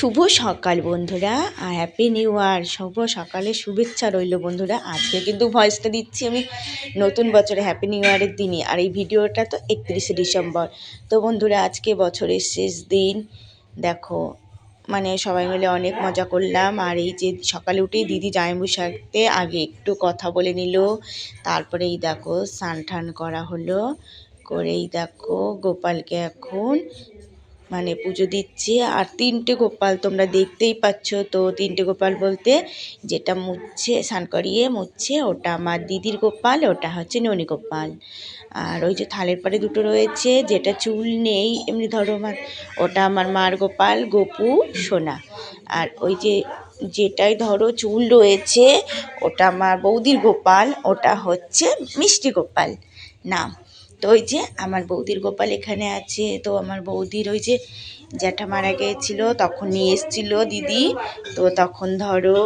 শুভ সকাল বন্ধুরা, আর happy new year শুভ সকালে শুভেচ্ছা রইল বন্ধুরা। আজকে কিন্তু ভয়েসটা দিচ্ছি আমি নতুন বছরে হ্যাপি নিউ ইয়ারের দিনই আর এই ভিডিওটা তো একত্রিশে ডিসেম্বর। তো বন্ধুরা, আজকে বছরের শেষ দিন। দেখো মানে সবাই মিলে অনেক মজা করলাম, আর এই যে সকালে উঠেই দিদি জায়মুর সাথে আগে একটু কথা বলে নিল তারপরে এই দেখো স্নান টান করা হলো, করেই দেখো গোপালকে এখন মানে পুজো দিচ্ছি। আর তিনটে গোপাল তোমরা দেখতেই পাচ্ছ। তো তিনটে গোপাল বলতে যেটা মুচ্ছে স্নান করিয়ে মুচ্ছে ওটা আমার দিদির গোপাল, ওটা হচ্ছে ননী গোপাল। আর ওই যে থালের পাড়ে দুটো রয়েছে, যেটা চুল নেই, এমনি ধরো আমার, ওটা আমার মার গোপাল, গোপু, সোনা। আর ওই যে যেটাই ধরো চুল রয়েছে, ওটা আমার বৌদির গোপাল, ওটা হচ্ছে মিষ্টি গোপাল। নাম। তো ওই যে আমার বৌদির গোপাল এখানে আছে, তো আমার বৌদির ওই যে জ্যাঠা মারা গিয়েছিল, তখন নিয়ে এসেছিল দিদি, তো তখন ধরো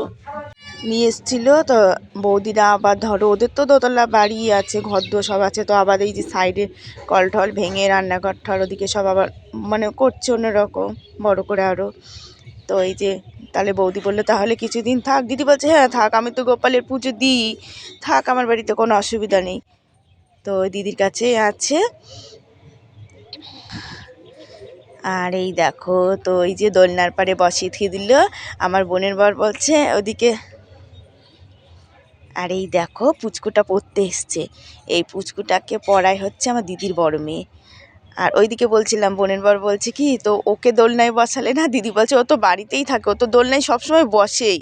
নিয়ে এসেছিল, তো বৌদিরা আবার ধরো ওদের তো দোতলা বাড়ি আছে ঘর দোর সব আছে, তো আবার এই যে সাইডে কল টল ভেঙে রান্নাঘর ঠর ওদিকে সব আবার মানে করছে অন্যরকম, বড় করে আরও তো এই যে তাহলে বৌদি বলল, তাহলে কিছুদিন থাক। দিদি বলছে হ্যাঁ থাক, আমি তো গোপালের পুজো দিই। থাক, আমার বাড়িতে কোনো অসুবিধা নেই। তো দিদির কাছে আছে। আর এই দেখো, তো এই যে দোলনার পারে বসিয়ে দিয়ে দিল। আমার বোনের বর বলছে, ওদিকে আর এই দেখো, পুচকুটা পড়তে এসছে। এই পুচকুটাকে পড়াই হচ্ছে আমার দিদির বড় মেয়ে। আর ওইদিকে বলছিলাম, বোনের বর বলছে কি, তো ওকে দোলনায় বসালে না? দিদি বলছে, ও তো বাড়িতেই থাকে, ও তো দোলনায় সবসময় বসেই।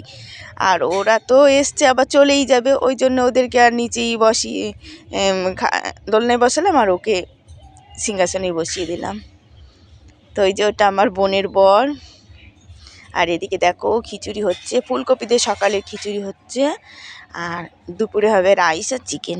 আর ওরা তো এসছে, আবার চলেই যাবে, ওই জন্য ওদেরকে আর নিচেই বসিয়ে দোলনায় বসালাম আর ওকে সিংহাসনে বসিয়ে দিলাম। তো এই যে ওটা আমার বোনের বর। আর এদিকে দেখো, খিচুড়ি হচ্ছে ফুলকপি দিয়ে সকালের খিচুড়ি হচ্ছে, আর দুপুরে হবে রাইস আর চিকেন।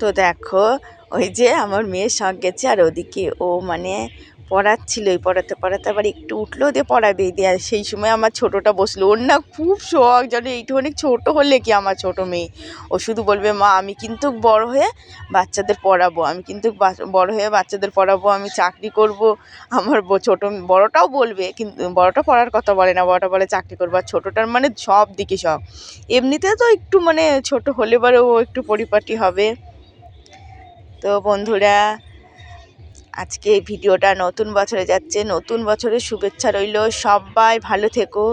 তো দেখো ওই যে আমার মেয়ের সঙ্গে গেছে আর ওদিকে ও মানে পড়াচ্ছিল ওই পড়াতে পড়াতে আবার একটু উঠল, দিয়ে পড়াবে দিয়ে সেই সময় আমার ছোটোটা বসল। ওর না খুব শখ যেন এইটু অনেক ছোটো হলে কি আমার ছোটো মেয়ে? ও শুধু বলবে, মা, আমি কিন্তু বড় হয়ে বাচ্চাদের পড়াবো, আমি কিন্তু বড় হয়ে বাচ্চাদের পড়াবো, আমি চাকরি করব। আমার ছোটো বড়টাও বলবে, কিন্তু বড়টা পড়ার কথা বলে না, বড়টা বলে চাকরি করব, আর ছোটোটার মানে সব দিকে সব এমনিতে তো একটু মানে ছোট হলে পরে ও একটু পরিপাটি হবে। তো বন্ধুরা আজকে এই ভিডিওটা নতুন বছরে যাচ্ছে। নতুন বছরের শুভেচ্ছা রইল। সবাই ভালো থেকো।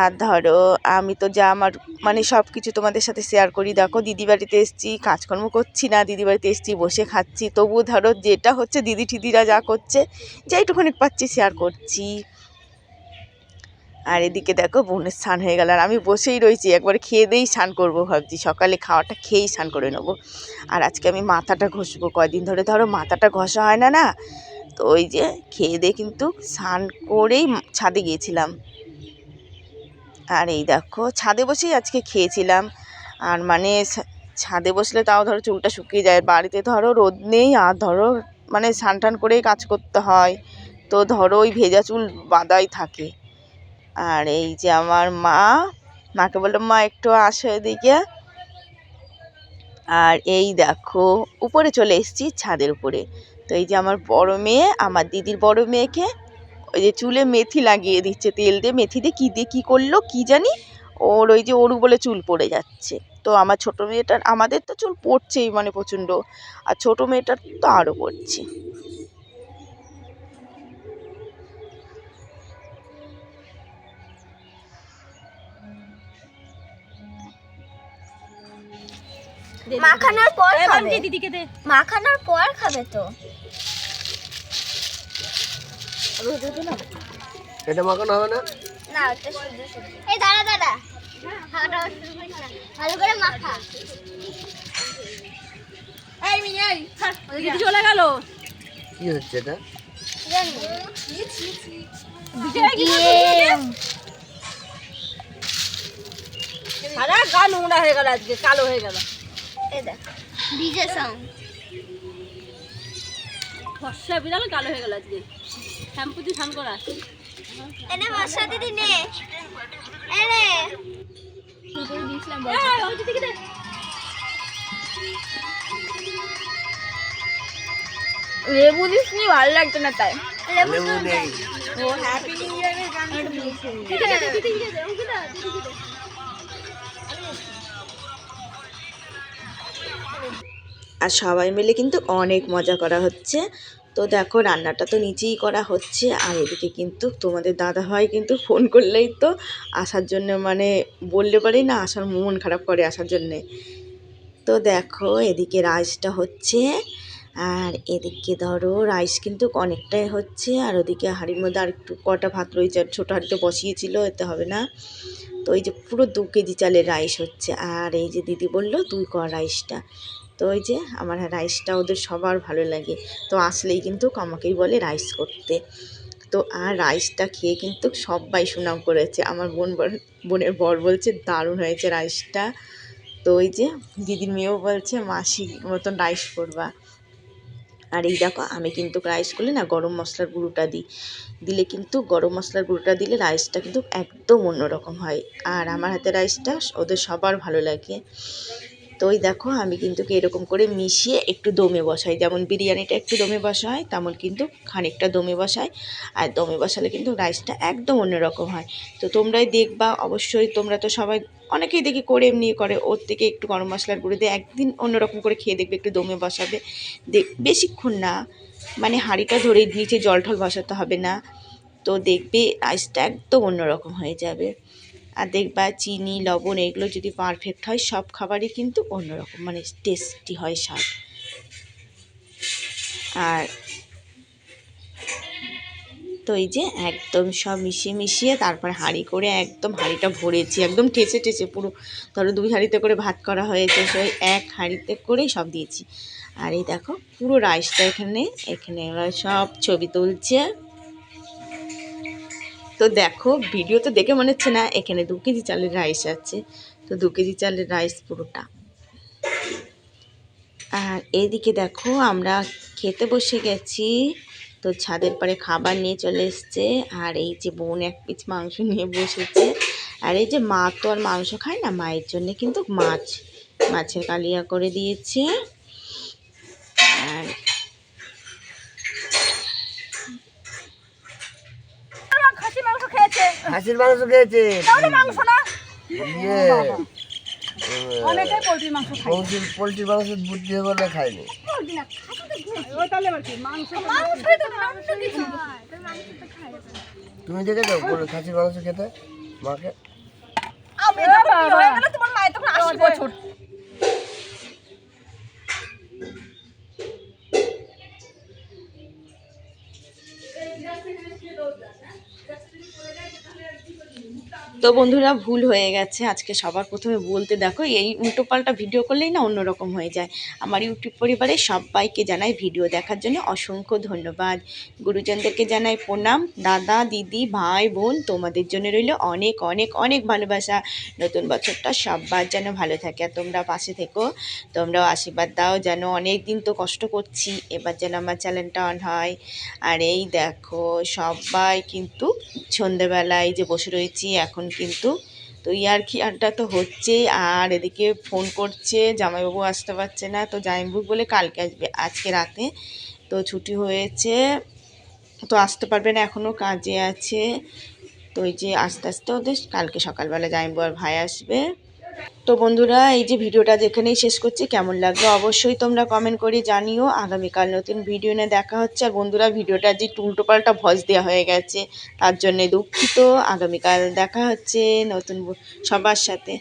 আর ধরো, আমি তো যা আমার মানে সব কিছু তোমাদের সাথে শেয়ার করি। দেখো, দিদি বাড়িতে এসেছি, কাজকর্ম করছি না, দিদি বাড়িতে এসেছি, বসে খাচ্ছি। তবুও ধরো, যেটা হচ্ছে, দিদি ঠিদিরা যা করছে যেইটুখানি পাচ্ছি শেয়ার করছি। আর এদিকে দেখো বোনের স্নান হয়ে গেল। আর আমি বসেই রয়েছি, একবার খেয়ে দিয়েই স্নান করব ভাবছি। সকালে খাওয়াটা খেয়েই স্নান করে নেব। আর আজকে আমি মাথাটা ঘষবো কয়দিন ধরে। ধরো মাথাটা ঘষা হয় না না? তো ওই যে খেয়ে দিয়ে কিন্তু স্নান করেই ছাদে গিয়েছিলাম। আর এই দেখো, ছাদে বসেই আজকে খেয়েছিলাম। আর মানে ছাদে বসলে তাও ধরো চুলটা শুকিয়ে যায়। বাড়িতে ধরো রোদ নেই, আর ধরো মানে স্নান টান করেই কাজ করতে হয়। তো ধরো ওই ভেজা চুল বাঁধাই থাকে। আর এই যে আমার মা, মাকে বললাম মা, একটু আসো এদিকে। আর এই দেখো, উপরে চলে এসেছি ছাদের উপরে। তো এই যে আমার বড় মেয়ে, আমার দিদির বড় মেয়েকে, ওই যে চুলে মেথি লাগিয়ে দিচ্ছে, তেল দিয়ে মেথি দিয়ে, কী দিয়ে কী করল কী জানি, ওর ওই যে ওরু বলে চুল পড়ে যাচ্ছে। তো আমার ছোটো মেয়েটার, আমাদের তো চুল পড়ছেই মানে প্রচণ্ড, আর ছোটো মেয়েটার তো আরও পড়ছে। মাখানোর পর খাবে। দিদিকে দে। মাখানোর পর খাবে তো। এটা মাখানো হবে না? না ওটা শুধু শুধু এই দাঁড়া ভালো করে মাখা। দিদি চলে গেল। কি হচ্ছে এটা? সারা গা নোংরা হয়ে গেল আজকে কালো হয়ে গেল। দেখ ডিজে সাউন্ড ফর্সা বিড়াল কালো হয়ে গেল আজকে শ্যাম্পু দিয়ে স্নান করা এনে বর্ষা দিদি নে এনে লেবু দিস নি ভালো লাগতো না তাই লেবু নেই আর সবাই মিলে কিন্তু অনেক মজা করা হচ্ছে। তো দেখো, রান্নাটা তো নিচেই করা হচ্ছে। আর এদিকে কিন্তু তোমাদের দাদা ভাই কিন্তু ফোন করলেই তো আসার জন্য মানে বললে পারি না, আসার মন খারাপ করে আসার জন্যে। তো দেখো, এদিকে রাইসটা হচ্ছে। আর এদিকে ধরো, রাইস কিন্তু অনেকটাই হচ্ছে। আর ওদিকে হাঁড়ির মধ্যে আর একটু কটা ভাত রয়েছে, আর ছোটো হাঁড়িতে বসিয়েছিল, এতে হবে না। তো এই যে পুরো দু কেজি চালের রাইস হচ্ছে। আর এই যে দিদি বলল, দুই কড়া রাইসটা। তো ওই যে আমার রাইসটা ওদের সবার ভালো লাগে। তো আসলেই কিন্তু আমাকেই বলে রাইস করতে। তো আর রাইসটা খেয়ে কিন্তু সবাই সুনাম করেছে। আমার বোন বোনের বর বলছে, দারুণ হয়েছে রাইসটা। তো ওই যে দিদির মেয়েও বলছে, মাসি মতন রাইস করবা। আর এই দেখো, আমি কিন্তু রাইস করলে না গরম মশলার গুঁড়োটা দিই। দিলে কিন্তু গরম মশলার গুঁড়োটা দিলে রাইসটা কিন্তু একদম অন্যরকম হয়। আর আমার হাতে রাইসটা ওদের সবার ভালো লাগে। তো ওই দেখো, আমি কিন্তু এরকম করে মিশিয়ে একটু দমে বসাই। যেমন বিরিয়ানিটা একটু দমে বসাই তেমন কিন্তু খানিকটা দমে বসাই আর দমে বসালে কিন্তু রাইসটা একদম অন্যরকম হয়। তো তোমরাই দেখবা, অবশ্যই তোমরা তো সবাই অনেকেই দেখি করে এমনি করে, ওর থেকে একটু গরম মশলার গুঁড়ো দিয়ে একদিন অন্যরকম করে খেয়ে দেখবে, একটু দমে বসাবে। দেখ বেশিক্ষণ না মানে হাঁড়িটা ধরে নিচে জল ঠল বসাতে হবে না। তো দেখবে রাইসটা একদম অন্যরকম হয়ে যাবে। দেখবা চিনি, লবণ, এগুলো যদি পারফেক্ট হয়, সব খাবারই কিন্তু অন্যরকম মানে টেস্টি হয় স্বাদ। আর তো এই যে একদম সব মিশিয়ে মিশিয়ে তারপর হাঁড়ি করে একদম হাঁড়িটা ভরেছি, একদম টেসে টেসে পুরো, ধরো দুই হাঁড়িতে করে ভাত করা হয়েছে সেই এক হাঁড়িতে করেই সব দিয়েছি। আর এই দেখো, পুরো রাইসটা এখানে এখানে সব ছবি তুলছে। তো দেখো ভিডিও তো দেখে মনে হচ্ছে না, এখানে দু কেজি চালের রাইস আছে। তো দু কেজি চালের রাইস পুরোটা। আর এদিকে দেখো, আমরা খেতে বসে গেছি। তো ছাদের পরে খাবার নিয়ে চলে এসছে। আর এই যে বোন এক পিস মাংস নিয়ে বসেছে। আর এই যে মা তো আর মাংস খায় না, মায়ের জন্য কিন্তু মাছ, মাছের কালিয়া করে দিয়েছে। আর খাসি মাংস খেয়েছে হাসির মাংস খেয়েছে। তাহলে মাংস না? ইয়ে। অনেকে পোলট্রি মাংস খায়। পোলট্রি পোলট্রির মাংস বুদ্ধি বলে খায়নি ওই তাহলে আবার কি মাংস মাংস তো মাংস কিছু তুমি দেখেছ বলে খাসির মাংস খেতে? মাকে? আমি তোমার মায়ের তখন আশি বছর। তো বন্ধুরা ভুল হয়ে গেছে। আজকে সবার প্রথমে বলতে দেখো, এই উল্টোপাল্টা ভিডিও করলেই না অন্যরকম হয়ে যায়। আমার ইউটিউব পরিবারে সবাইকে জানাই ভিডিও দেখার জন্য অসংখ্য ধন্যবাদ। গুরুজনদেরকে জানাই প্রণাম। দাদা, দিদি, ভাই, বোন, তোমাদের জন্য রইল অনেক অনেক অনেক ভালোবাসা। নতুন বছরটা সবার যেন ভালো থাকে। আর তোমরা পাশে থেকো। তোমরাও আশীর্বাদ দাও যেন অনেক দিন তো কষ্ট করছি, এবার যেন আমার চ্যানেলটা অন হয়। আর এই দেখো, সবাই কিন্তু সন্ধেবেলায় যে বসে রয়েছি, এখন কিন্তু। তো ইয়ার কি আড্ডা তো হচ্ছেই, আর এদিকে ফোন করছে, জামাইবাবু আসতে পারছে না, তো জামাইবাবু বলে কালকে আসবে, আজকে রাতে। তো ছুটি হয়েছে, তো আসতে পারবে না এখনও কাজে আছে। তো ওই যে আস্তে আস্তে ওদের, কালকে সকালবেলা জামাইবাবু আর ভাই আসবে। তো বন্ধুরা, এই যে ভিডিওটা যেখানেই শেষ করছি, কেমন লাগল অবশ্যই তোমরা কমেন্ট করে জানিও। আগামীকাল নতুন ভিডিও নিয়ে দেখা হচ্ছে। আর বন্ধুরা, ভিডিওটা যে উল্টোপাল্টা ভয়েস দেওয়া হয়ে গেছে, তার জন্যে দুঃখিত। আগামীকাল দেখা হচ্ছে নতুন সবার সাথে।